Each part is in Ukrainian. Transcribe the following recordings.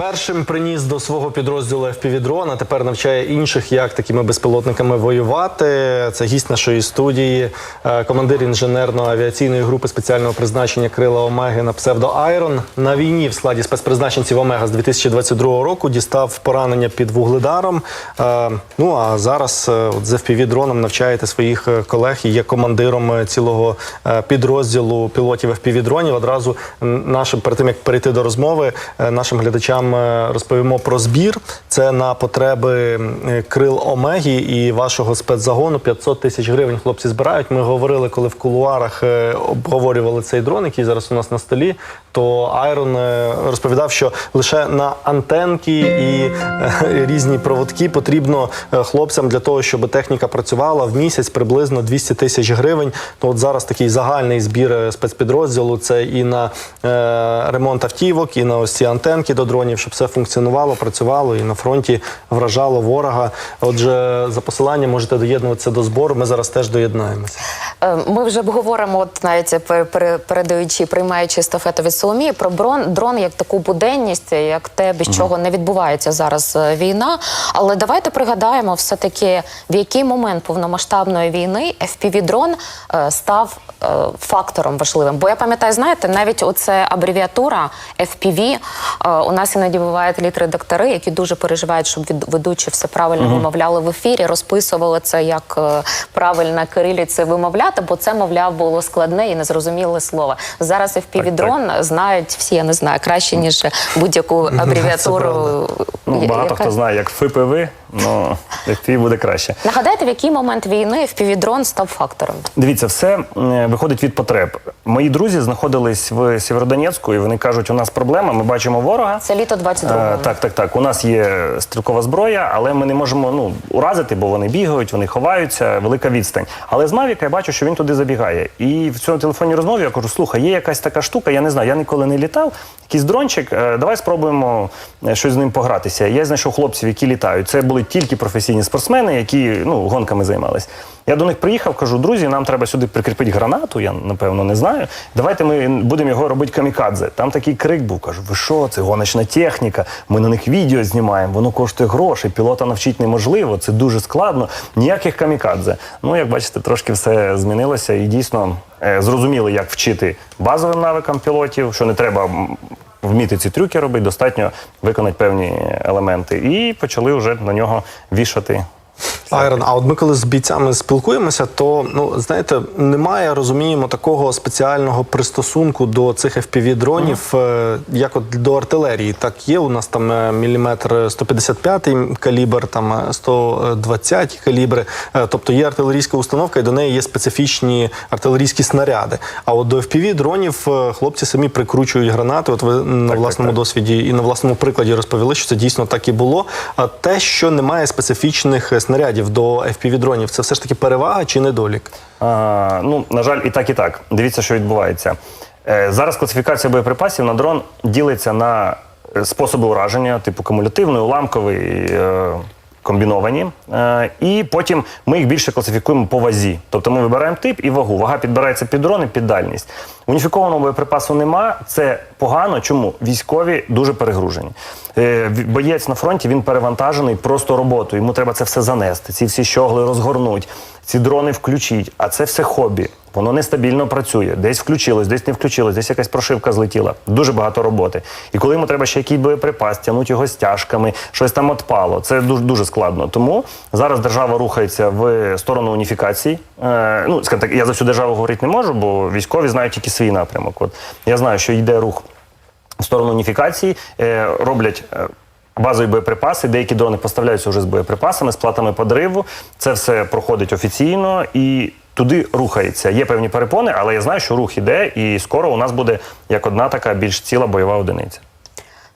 Першим приніс до свого підрозділу FPV-дрон, а тепер навчає інших, як такими безпілотниками воювати. Це гість нашої студії, е, командир інженерно-авіаційної групи спеціального призначення Крила Омеги на псевдо Айрон. На війні в складі спецпризначенців Омега з 2022 року дістав поранення під вугледаром. Е, Ну а зараз е, з FPV-дроном навчаєте своїх колег і є командиром цілого підрозділу пілотів FPV-дронів. Одразу нашим перед тим як перейти до розмови, нашим глядачам е, розповімо про збір. Це на потреби крил Омегі і вашого спецзагону 500 тисяч гривень. Хлопці збирають. Ми говорили, коли в кулуарах е, обговорювали цей дрон, який зараз у нас на столі. То Айрон е, розповідав, що лише на антенки і е, різні проводки потрібно е, хлопцям для того, щоб техніка працювала в місяць приблизно 200 тисяч гривень. То от зараз такий загальний збір спецпідрозділу. Це і на ремонт автівок, і на ось ці антенки до дронів, щоб все функціонувало, працювало і на фронті вражало ворога. Отже, за посиланням можете доєднуватися до збору. Ми зараз теж доєднаємося. Ми вже обговоримо, от навіть пер- пер- передаючи, приймаючи естафету від Соломії, про дрон, дрон як таку буденність, як те, без чого не відбувається зараз е, війна. Але давайте пригадаємо все-таки, в який момент повномасштабної війни FPV-дрон е, став е, фактором важливим. Бо я пам'ятаю, знаєте, навіть оце абревіатура FPV, е, у нас іноді бувають літредактори, які дуже переживають, щоб від- ведучі все правильно вимовляли в ефірі, розписували це, як е, правильно кириліці вимовляти, бо це, мовляв, було складне і незрозуміле слово. Зараз FPV-дрон знають всі, я не знаю, краще, ніж будь-яку абревіатуру. Ну, багато яка- хто знає, як ФПВ, ну FPV буде краще. Нагадайте, в який момент війни FPV-дрон став фактором? Дивіться, все е, виходить від потреб. Мої друзі знаходились в Сєвєродонецьку, і вони кажуть, у нас проблема, ми бачимо ворога. Це літо 22-го. Е, так, так, так. У нас є стрілкова зброя, але ми не можемо ну, уразити, бо вони бігають, вони ховаються, велика відстань. Але з Мавіка я бачу, що він туди забігає. І в цьому телефонній розмові я кажу: слухай, є якась така штука, я не знаю, я ніколи не літав. Якийсь дрончик, е, давай спробуємо е, щось з ним погратися. Я знайшов хлопців, які літають. Це були тільки професійні спортсмени, які ну, гонками займались. Я до них приїхав, кажу, друзі, нам треба сюди прикріпити гранату, я напевно не знаю. Давайте ми будемо його робити камікадзе. Там такий крик був. Кажу, ви що, це гоночна техніка, ми на них відео знімаємо, воно коштує гроші, пілота навчити неможливо, це дуже складно. Ніяких камікадзе. Ну, як бачите, трошки все змінилося і дійсно е, зрозуміли, як вчити базовим навикам пілотів, що не треба. Вміти ці трюки робити, достатньо виконати певні елементи. І почали вже на нього вішати Айрон, а от ми коли з бійцями спілкуємося, то ну знаєте, немає, розуміємо, такого спеціального пристосунку до цих FPV-дронів, е, як от до артилерії. Так є у нас там е, міліметр 155 калібр, там е, 120 калібри. Е, Тобто є артилерійська установка, і до неї є специфічні артилерійські снаряди. А от до FPV-дронів е, хлопці самі прикручують гранати. От ви на так, власному так. досвіді і на власному прикладі розповіли, що це дійсно так і було. А те, що немає специфічних е, снарядів до FPV-дронів, це все ж таки перевага чи недолік? А, ну, на жаль, і так, і так. Дивіться, що відбувається. Е, зараз класифікація боєприпасів на дрон ділиться на е, способи ураження, типу кумулятивний, уламковий. Е, Комбіновані, Е, і потім ми їх більше класифікуємо по вазі. Тобто ми вибираємо тип і вагу. Вага підбирається під дрон і під дальність. Уніфікованого боєприпасу нема. Це погано. Чому? Військові дуже перегружені. Е, Боєць на фронті він перевантажений просто роботою. Йому треба це все занести. Ці всі щогли розгорнуть, ці дрони включіть. А це все хобі. Воно нестабільно працює. Десь включилось, десь не включилось, десь якась прошивка злетіла. Дуже багато роботи. І коли йому треба ще якийсь боєприпас, тягнуть його стяжками, щось там отпало. Це дуже дуже складно. Тому зараз держава рухається в сторону уніфікації. Е, ну, так, я за всю державу говорити не можу, бо військові знають тільки свій напрямок. От я знаю, що йде рух в сторону уніфікації, е, роблять. е, Базові боєприпаси, деякі дрони поставляються вже з боєприпасами, з платами подриву. Це все проходить офіційно і туди рухається. Є певні перепони, але я знаю, що рух іде, і скоро у нас буде як одна така більш ціла бойова одиниця.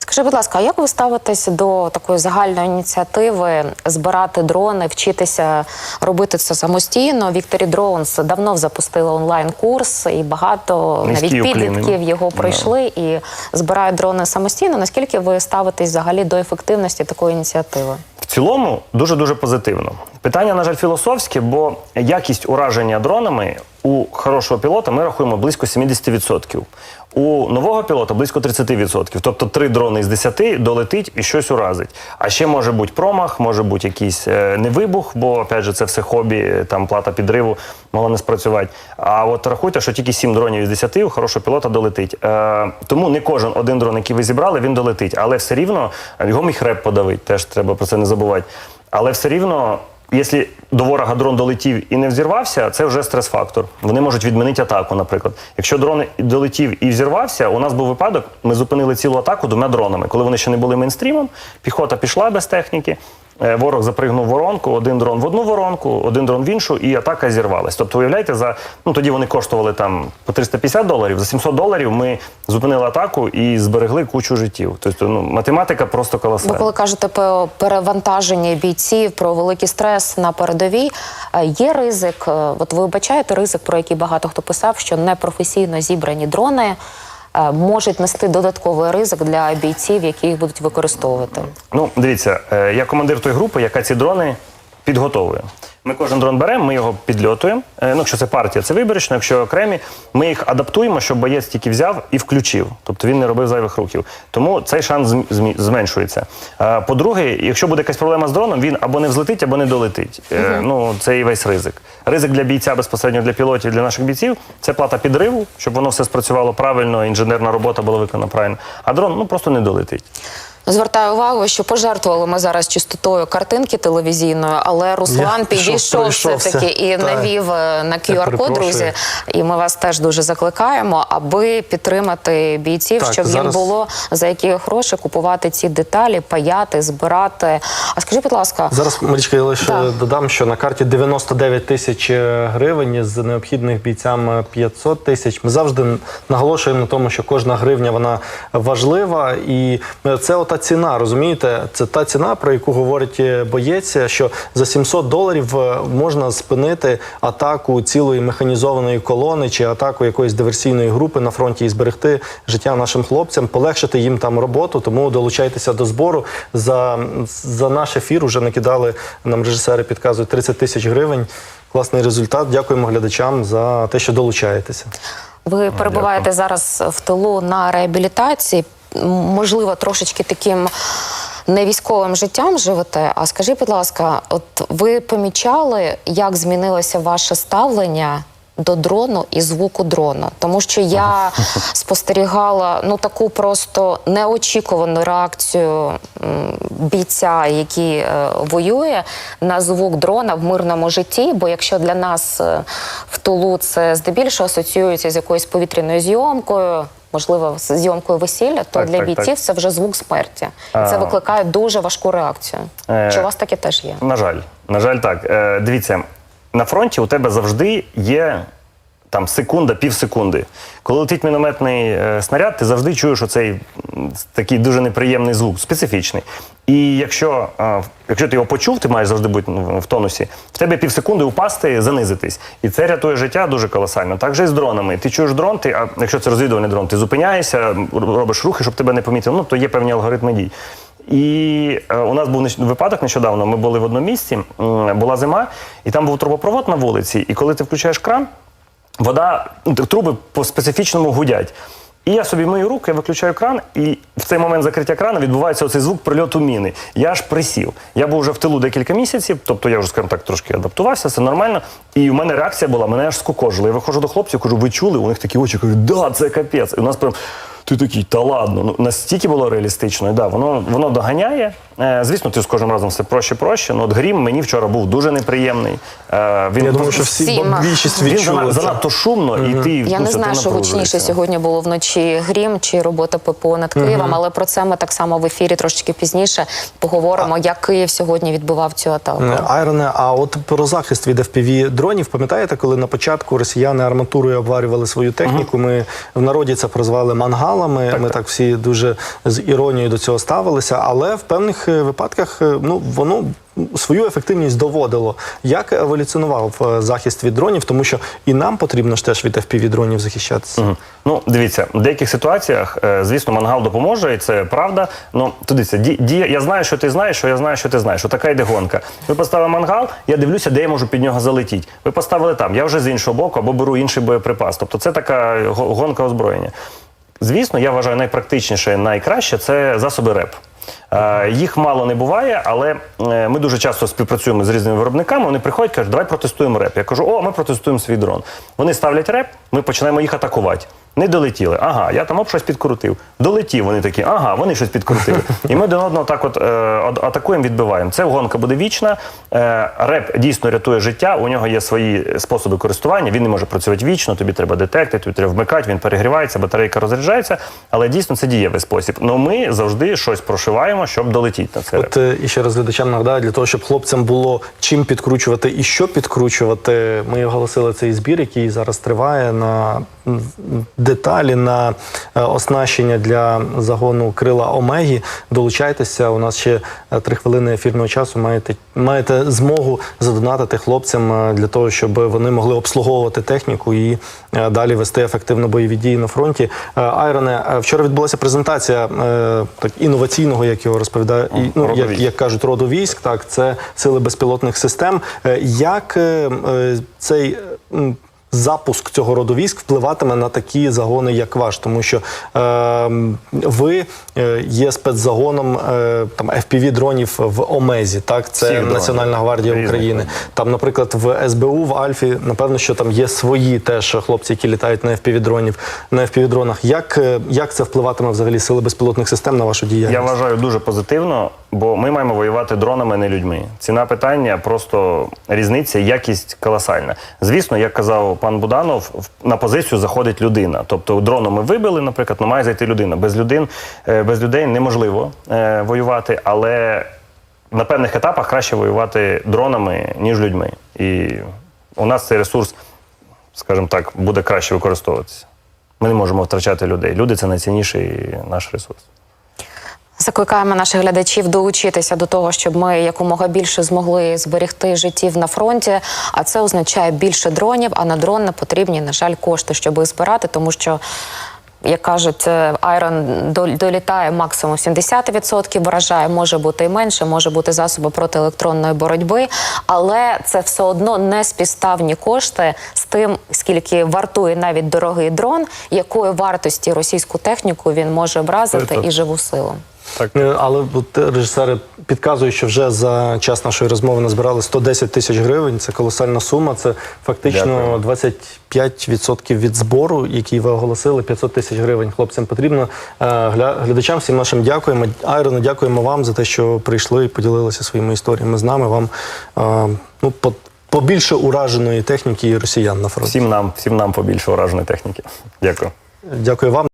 Скажи, будь ласка, а як ви ставитесь до такої загальної ініціативи збирати дрони, вчитися робити це самостійно? Вікторі Дроунс давно запустили онлайн-курс, і багато Низький навіть підлітків його пройшли і збирають дрони самостійно. Наскільки ви ставитесь взагалі до ефективності такої ініціативи? В цілому дуже дуже позитивно. Питання, на жаль, філософське, бо якість ураження дронами у хорошого пілота ми рахуємо близько 70%. У нового пілота близько 30%. Тобто три дрони з 10 долетить і щось уразить. А ще може бути промах, може бути якийсь е, невибух, бо опять же це все хобі, е, там плата підриву могла не спрацювати. А от рахуйте, що тільки 7 дронів із 10 у хорошого пілота долетить. Е, тому не кожен один дрон, який ви зібрали, він долетить. Але все рівно його міг реп подавити, теж треба про це не забувати. Але все рівно. Якщо до ворога дрон долетів і не взірвався, це вже стрес-фактор. Вони можуть відмінити атаку, наприклад. Якщо дрон долетів і взірвався, у нас був випадок, ми зупинили цілу атаку двома дронами. Коли вони ще не були мейнстрімом, піхота пішла без техніки, ворог запригнув воронку, один дрон в одну воронку, один дрон в іншу, і атака зірвалась. Тобто, уявляєте, за ну тоді вони коштували там по 350 доларів, за 700 доларів ми зупинили атаку і зберегли кучу життів. Тобто, ну математика просто Ви коли кажете про перевантаження бійців, про великий стрес на передовій, е, є ризик. е, От ви вбачаєте ризик, про який багато хто писав, що непрофесійно зібрані дрони е, можуть нести додатковий ризик для бійців, які їх будуть використовувати. Ну, дивіться, е, я командир тої групи, яка ці дрони підготовує. Ми кожен дрон беремо, ми його підльотуємо. Е, Ну, якщо це партія, це вибірочно, якщо окремі, ми їх адаптуємо, щоб боєць тільки взяв і включив. Тобто він не робив зайвих рухів. Тому цей шанс зм- змі- зменшується. Е, По-друге, якщо буде якась проблема з дроном, він або не взлетить, або не долетить. Е, Ну, це і весь ризик. Ризик для бійця безпосередньо для пілотів, для наших бійців це плата підриву, щоб воно все спрацювало правильно, інженерна робота була виконана правильно. А дрон ну просто не долетить. Звертаю увагу, що пожертвували ми зараз чистотою картинки телевізійною, але Руслан Я підійшов все-таки і Так. навів е, на QR-код, друзі. І ми вас теж дуже закликаємо, аби підтримати бійців, Так, щоб їм було за які гроші купувати ці деталі, паяти, збирати. А скажіть, будь ласка, Зараз, Марічка, я лише Так. додам, що на карті 99 тисяч е, гривень з необхідних бійцям е, 500 тисяч. Ми завжди наголошуємо на тому, що кожна гривня вона важлива, і е, це ота ціна, розумієте? Це та ціна, про яку говорить е, боєць, що за 700 доларів е, можна спинити атаку цілої механізованої колони чи атаку якоїсь диверсійної групи на фронті і зберегти життя нашим хлопцям, полегшити їм там роботу. Тому долучайтеся до збору. За, за наш ефір вже накидали нам режисери, підказують 30 тисяч гривень. Класний результат. Дякуємо глядачам за те, що долучаєтеся. ви перебуваєте зараз в тилу на реабілітації, можливо, трошечки таким. Не військовим життям живете, а скажіть, будь ласка, от ви помічали, як змінилося ваше ставлення до дрону і звуку дрону? Тому що я спостерігала ну таку просто неочікувану реакцію бійця, який е, воює на звук дрона в мирному житті. Бо якщо для нас е, в Тулу це здебільшого асоціюється з якоюсь повітряною зйомкою. Можливо, з зйомкою весілля, то Так, для так, бійців так. це вже звук смерті. І це викликає дуже важку реакцію. Е. Чи у вас таке теж є? На жаль, на жаль, так. Е, дивіться, на фронті у тебе завжди є там секунда, пів секунди. Коли летить мінометний е, снаряд, ти завжди чуєш оцей такий дуже неприємний звук, специфічний. І якщо, е, якщо ти його почув, ти маєш завжди бути ну, в тонусі, в тебе пів секунди упасти, занизитись. І це рятує життя дуже колосально. Так же і з дронами. Ти чуєш дрон, ти, а якщо це розвідувальний дрон, ти зупиняєшся, робиш рухи, щоб тебе не помітили. Ну, то є певні алгоритми дій. І е, у нас був випадок нещодавно. Ми були в одному місці, м, була зима, і там був трубопровод на вулиці. І коли ти включаєш кран, вода, труби по специфічному гудять. І я собі мию руки, я виключаю кран, і в цей момент закриття крана відбувається оцей звук прильоту міни. Я аж присів. Я був вже в тилу декілька місяців, тобто я вже, скажімо так, трошки адаптувався, все нормально. І в мене реакція була, мене аж скукожило. Я виходжу до хлопців, кажу, ви чули? У них такі очі кажуть, да, це капець. І у нас прям. Ти такий, та ладно, ну настільки було реалістично, і да, воно воно доганяє. Е, звісно, ти з кожним разом все проще, проще. Ну от грім мені вчора був дуже неприємний. Е, він Я думаю, що всі більшість він відчули. зана- це. занадто шумно, і ти Я ну, не знаю, ти що гучніше напружуєшся. сьогодні було вночі грім чи робота ППО над Києвом, але про це ми так само в ефірі трошечки пізніше поговоримо, як Київ сьогодні відбивав цю атаку. Е, Айроне, а от про захист від FPV дронів, пам'ятаєте, коли на початку росіяни арматурою обварювали свою техніку? Ми в народі це прозвали мангалами. ми так всі дуже з іронією до цього ставилися. Але в певних деяких е, випадках е, ну воно свою ефективність доводило. Як еволюціонував е, захист від дронів, тому що і нам потрібно ж теж від fpv дронів захищатися. Мгм. Ну, дивіться, в деяких ситуаціях, звісно, мангал допоможе, і це правда. Ну, то дивіться, ді, ді- я знаю, що ти знаєш, що я знаю, що ти знаєш. Отака йде гонка. Ви поставили мангал, я дивлюся, де я можу під нього залетіти. Ви поставили там, я вже з іншого боку або беру інший боєприпас. Тобто це така гонка озброєння. Звісно, я вважаю найпрактичніше, найкраще це засоби РЕП. Е, Їх мало не буває, але е, ми дуже часто співпрацюємо з різними виробниками. Вони приходять, кажуть, давай протестуємо реп. Я кажу, о, ми протестуємо свій дрон. Вони ставлять реп, ми починаємо їх атакувати. Не долетіли. Ага, я там оп, щось підкрутив. Долетів. Вони такі, ага, вони щось підкрутили. І ми один одного так от е, атакуємо, відбиваємо. Це гонка буде вічна. Е, реп дійсно рятує життя. У нього є свої способи користування. Він не може працювати вічно. Тобі треба детекти, тобі треба вмикати, він перегрівається, батарейка розряджається. Але дійсно це дієвий спосіб. Ну ми завжди щось прошиваємо, щоб долетіти на це. От е, і ще раз глядачам нагадаю, для того, щоб хлопцям було чим підкручувати і що підкручувати, ми оголосили цей збір, який зараз триває на деталі, на е, оснащення для загону крила Омегі. Долучайтеся. У нас ще е, три хвилини ефірного часу. Маєте маєте змогу задонатити хлопцям е, для того, щоб вони могли обслуговувати техніку і далі вести ефективно бойові дії на фронті. Айроне, вчора відбулася презентація так інноваційного, як його розповідає, і ну як, як кажуть, роду військ. Так, це сили безпілотних систем. Як цей запуск цього роду військ впливатиме на такі загони, як ваш? Тому що е, ви є спецзагоном е, там FPV дронів в Омезі. Так, це Всіх дронів. Національна гвардія Різних України. Там, наприклад, в СБУ, в Альфі, напевно, що там є свої теж хлопці, які літають на FPV дронів на FPV дронах. Як, е, як це впливатиме взагалі сили безпілотних систем на вашу діяльність? Я вважаю дуже позитивно, бо ми маємо воювати дронами, не людьми. Ціна питання просто різниця, якість колосальна. Звісно, як казав пан Буданов, на позицію заходить людина. Тобто дроном ми вибили, наприклад, ну має зайти людина. Без людей, без людей неможливо е, воювати, але на певних етапах краще воювати дронами, ніж людьми. І у нас цей ресурс, скажімо так, буде краще використовуватися. Ми не можемо втрачати людей. Люди це найцінніший наш ресурс. Закликаємо наших глядачів долучитися до того, щоб ми якомога більше змогли зберегти життів на фронті. А це означає більше дронів. А на дрон не потрібні, на жаль, кошти, щоб їх збирати, тому що. Як кажуть, Айрон долітає максимум 70%, вражає, може бути і менше, може бути засоби протиелектронної боротьби, але це все одно не співставні кошти з тим, скільки вартує навіть дорогий дрон, якої вартості російську техніку він може вразити Це- і живу силу. Так. Е, Але от режисери підказують, що вже за час нашої розмови назбирали 110 тисяч гривень. Це колосальна сума. Це фактично Дякую. 25% від збору, який ви оголосили. 500 тисяч гривень хлопцям потрібно. Е, гля- Глядачам всім нашим дякуємо. Айрону, дякуємо вам за те, що прийшли і поділилися своїми історіями з нами. Вам е, ну по- побільше ураженої техніки і росіян на фронті. Всім нам, всім нам побільше ураженої техніки. Дякую. Дякую вам.